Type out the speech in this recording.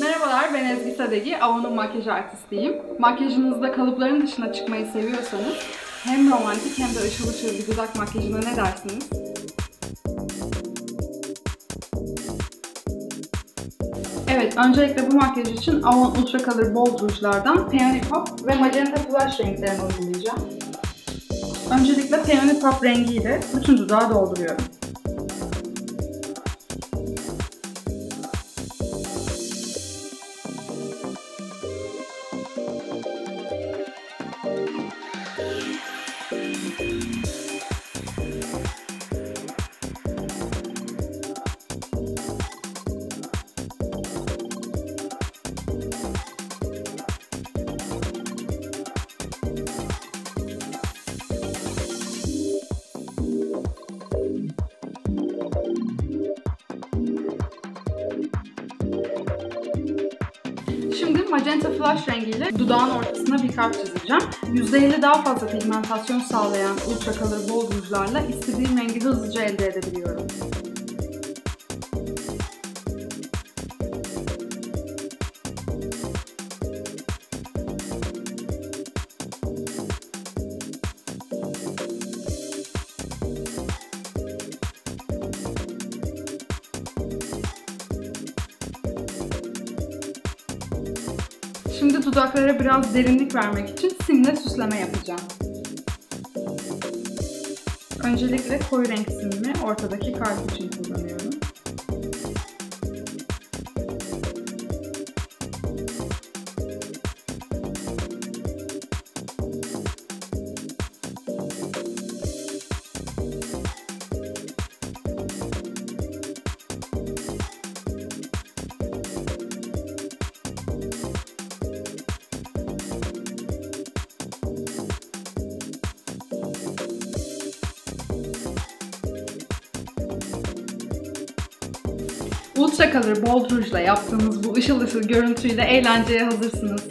Merhabalar, ben Ezgi Sadegi, Avon'un makyaj artistiyim. Makyajınızda kalıpların dışına çıkmayı seviyorsanız hem romantik hem de ışıl ışıl bir dudak makyajına ne dersiniz? Evet, öncelikle bu makyaj için Avon Ultra Color Bold rujlardan Peony Pop ve Magenta Flush renklerini uygulayacağım. Öncelikle Peony Pop rengiyle bütün dudağı dolduruyorum. Magenta flush rengiyle dudağın ortasına bir kalp çizeceğim. %50 daha fazla pigmentasyon sağlayan ultra color bold rujlarla istediğim rengi hızlıca elde edebiliyorum. Şimdi dudaklara biraz derinlik vermek için simle süsleme yapacağım. Öncelikle koyu renk simimi ortadaki kalp için kullanıyorum. Color Bold Rouge'la yaptığımız bu ışıl ışıl görüntüyle eğlenceye hazırsınız.